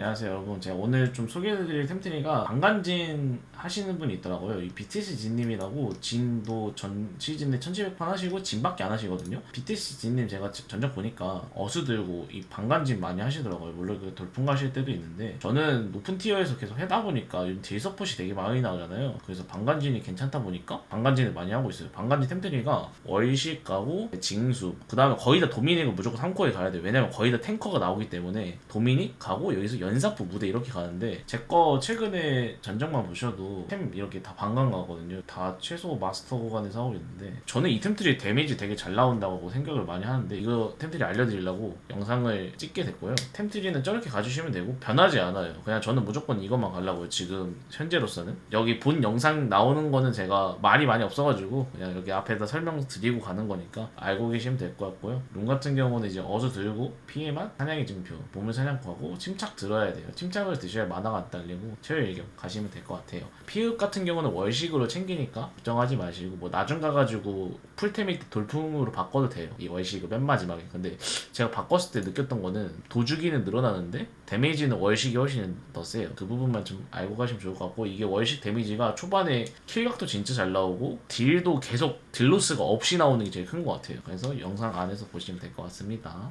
안녕하세요 여러분. 제가 오늘 좀 소개해드릴 템트리가 방간진 하시는 분이 있더라고요. 이 BTC 진님이라고 진도 전 시즌에 1700판 하시고 진밖에 안 하시거든요. BTC 진님 제가 지- 전적 보니까 어수 들고 이 방간진 많이 하시더라고요. 물론 그 돌풍 가실 때도 있는데 저는 높은 티어에서 계속 해다 보니까 요즘 딜 서폿이 되게 많이 나오잖아요. 그래서 방간진이 괜찮다 보니까 방간진을 많이 하고 있어요. 방간진 템트리가 월식 가고 징수 그 다음에 거의 다 도미닉은 무조건 3코에 가야 돼요. 왜냐면 거의 다 탱커가 나오기 때문에 도미닉 가고 여기서 연 사프 무대 이렇게 가는데 제 거 최근에 전적만 보셔도 템 이렇게 다 방간 가거든요. 다 최소 마스터 구간에서 하고 있는데 저는 이 템트리 데미지 되게 잘 나온다고 생각을 많이 하는데 이거 템트리 알려드리려고 영상을 찍게 됐고요. 템트리는 저렇게 가주시면 되고 변하지 않아요. 그냥 저는 무조건 이것만 가려고요 지금 현재로서는. 여기 본 영상 나오는 거는 제가 말이 많이 없어가지고 그냥 여기 앞에다 설명 드리고 가는 거니까 알고 계시면 될 것 같고요. 룸 같은 경우는 이제 어수 들고 피해만 사냥의 증표 보물 사냥하고 침착 들어야 돼요. 침착을 드셔야 만화가 안 딸리고 체열 일격 가시면 될 것 같아요. 피흡 같은 경우는 월식으로 챙기니까 걱정하지 마시고 뭐 나중 가가지고 풀템이 돌풍으로 바꿔도 돼요. 이 월식을 맨 마지막에. 근데 제가 바꿨을 때 느꼈던 거는 도주기는 늘어나는데 데미지는 월식이 훨씬 더 세요. 그 부분만 좀 알고 가시면 좋을 것 같고 이게 월식 데미지가 초반에 킬각도 진짜 잘 나오고 딜도 계속 딜로스가 없이 나오는 게 제일 큰 것 같아요. 그래서 영상 안에서 보시면 될 것 같습니다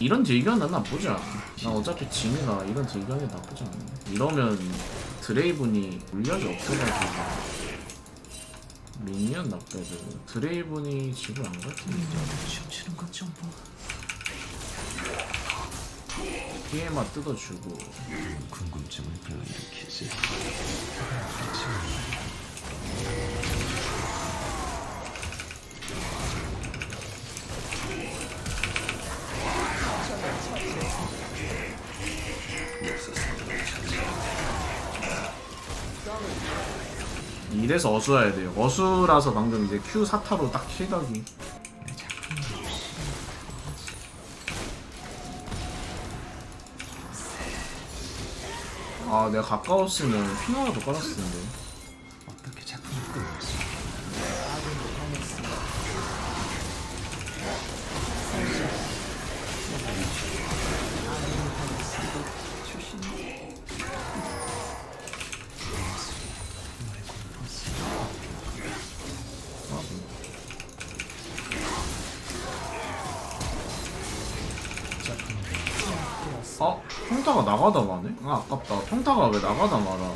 이런 딜견은 나쁘지 않아. 나 어차피 진이라 이런 딜견이 나쁘지 않아. 이러면 드레이븐이 물약이 없어가지고. 미니언 납배드 드레이븐이 집을 안갈 텐데. 춤추는 것좀 봐. 피해만 뜯어주고. 궁금증을 불러일으키지. 이래서 어수해야 돼요. 어수라서 방금 이제 Q 사타로 딱 킬각이 아 내가 가까웠으면 핑하나도 깔았을 텐데 나가다 마네? 아 아깝다. 평타가 왜 나가다 말아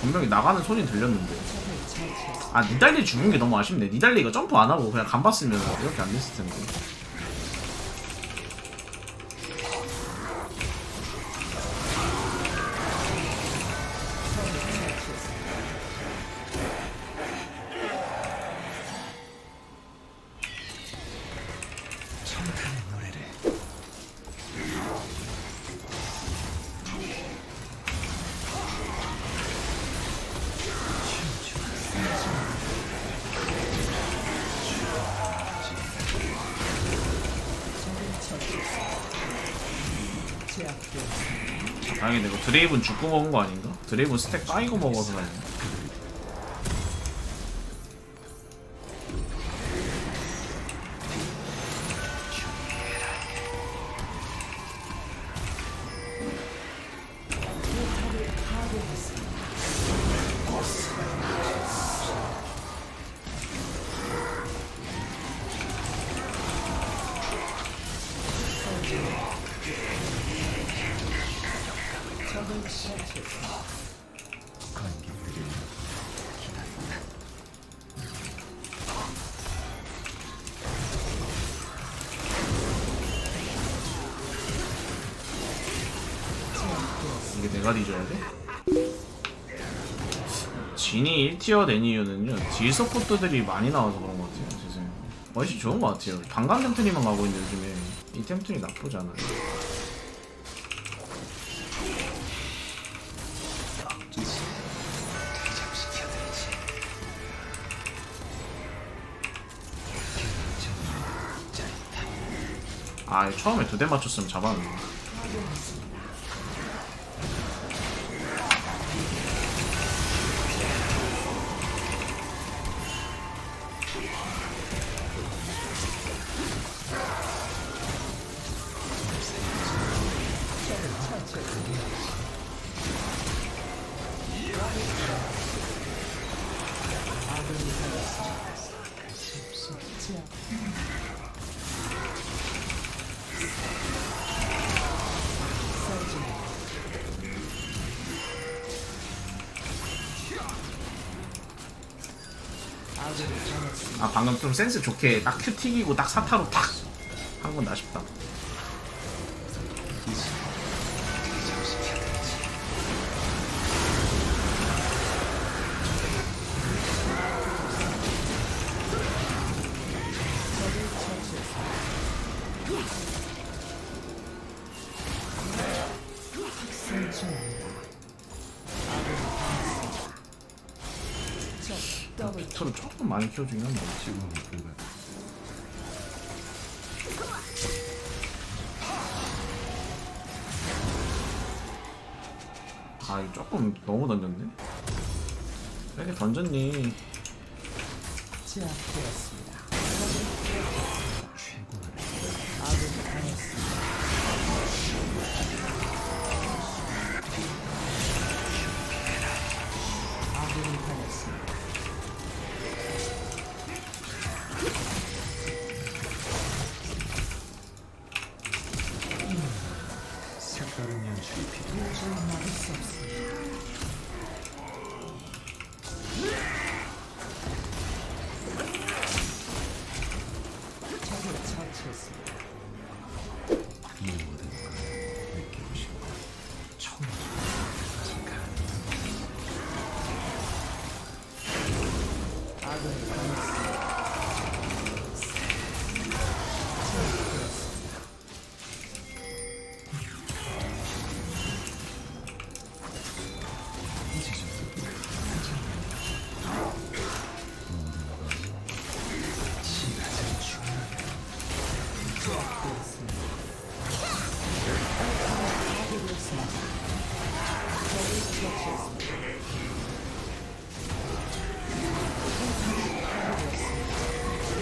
분명히 나가는 소리 들렸는데. 아 니달리 죽은 게 너무 아쉽네. 니달리 이거 점프 안 하고 그냥 감봤으면 이렇게 안 됐을 텐데 다행히 이거 드레이븐 죽고 먹은 거 아닌가? 드레이븐 스택 까이고 먹어서 다행이 이게 내가 뒤져야 돼? 진이 1티어 된 이유는요 딜 서포터들이 많이 나와서 그런 것 같아요 제 생각에 훨씬 좋은 것 같아요. 방간 템트리만 가고 있는데 요즘에 이 템트리 나쁘지 않아요 아 처음에 두 대 맞췄으면 잡았는데. 아 방금 좀 센스 좋게 딱큐 튀기고 딱 사타로 탁 한건 아쉽다 빅터를 조금 많이 키워주긴 한다 지금은 불가. 아 이거 조금 너무 던졌네? 왜 이렇게 던졌니? 최고는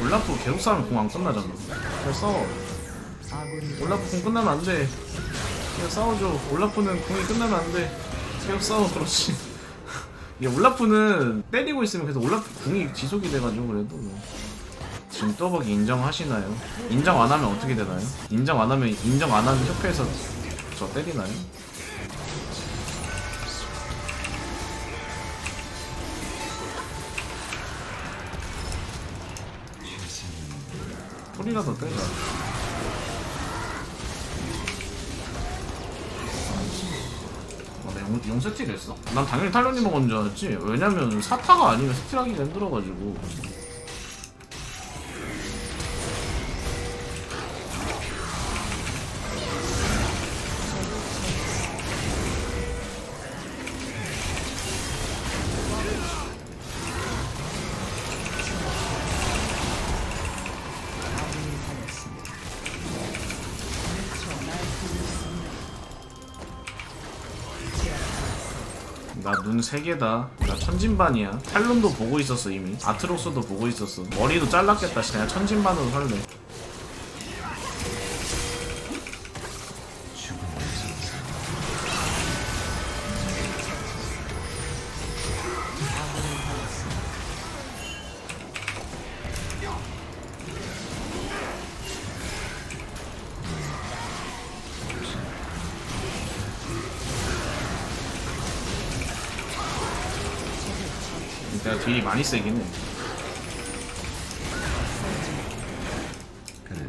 올라프 계속 싸우면 공 안 끝나잖아 그래 싸워 올라프 공 끝나면 안돼 그냥 싸워줘 올라프는 공이 끝나면 안 돼 계속 싸워 그렇지 이게 올라프는 때리고 있으면 계속 올라프 공이 지속이 돼가지고 그래도 뭐. 지금 또박이 인정하시나요? 인정 안 하면 어떻게 되나요? 인정 안 하면 인정 안 하는 협회에서 저 때리나요? 소리라도 때려 아, 나 용, 용 스틸 했어? 난 당연히 탈론이 먹은 줄 알았지. 왜냐면 사타가 아니면 스틸하기가 힘들어가지고 나 눈 세 개다. 나 천진반이야. 탈론도 보고 있었어 이미. 아트록스도 보고 있었어. 머리도 잘랐겠다. 그냥 천진반으로 살래. 딜이 많이 세긴 해. 그래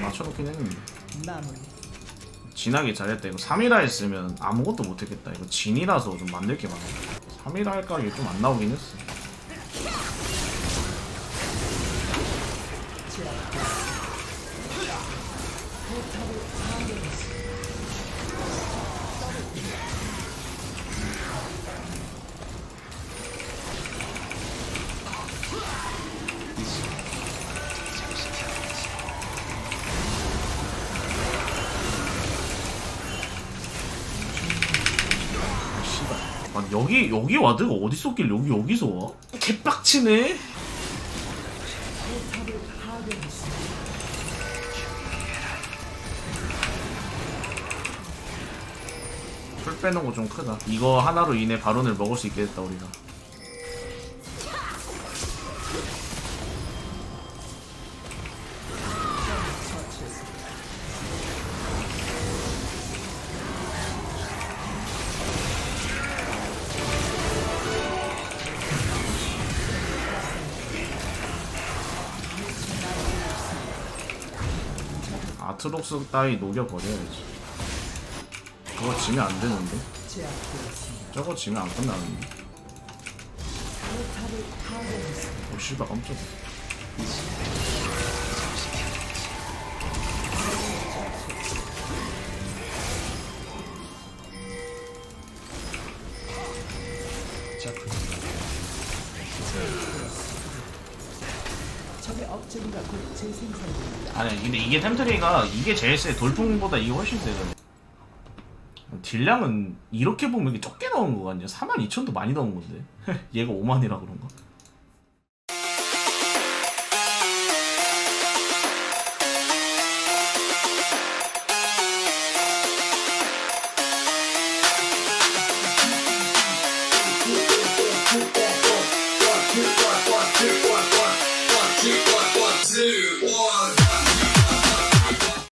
맞춰놓긴 했는데. 진하게 잘했다. 이거 3이라 했으면 아무것도 못했겠다. 이거 진이라서 좀 만들 게 많아. 3이라 할까 이게 좀안 나오긴 했어. 여기 여기 와드가 어디 쏟길 여기 여기서 와? 개빡치네. 풀 빼는 거 좀 크다. 이거 하나로 인해 바론을 먹을 수 있게 됐다 우리가. 아트록스 따위 녹여버려야지. 그거 지면 안 되는데. 저거 지면 안 끝나는데. 오 씨발 깜짝이야. 적의 업적이가 곧 재생산됩니다. 아니 근데 이게 템트리가 이게 제일 세 돌풍보다 이게 훨씬 세거든 딜량은 이렇게 보면 이게 적게 나오는 거 같냐 42,000도 많이 나온 건데. 얘가 5만이라 그런가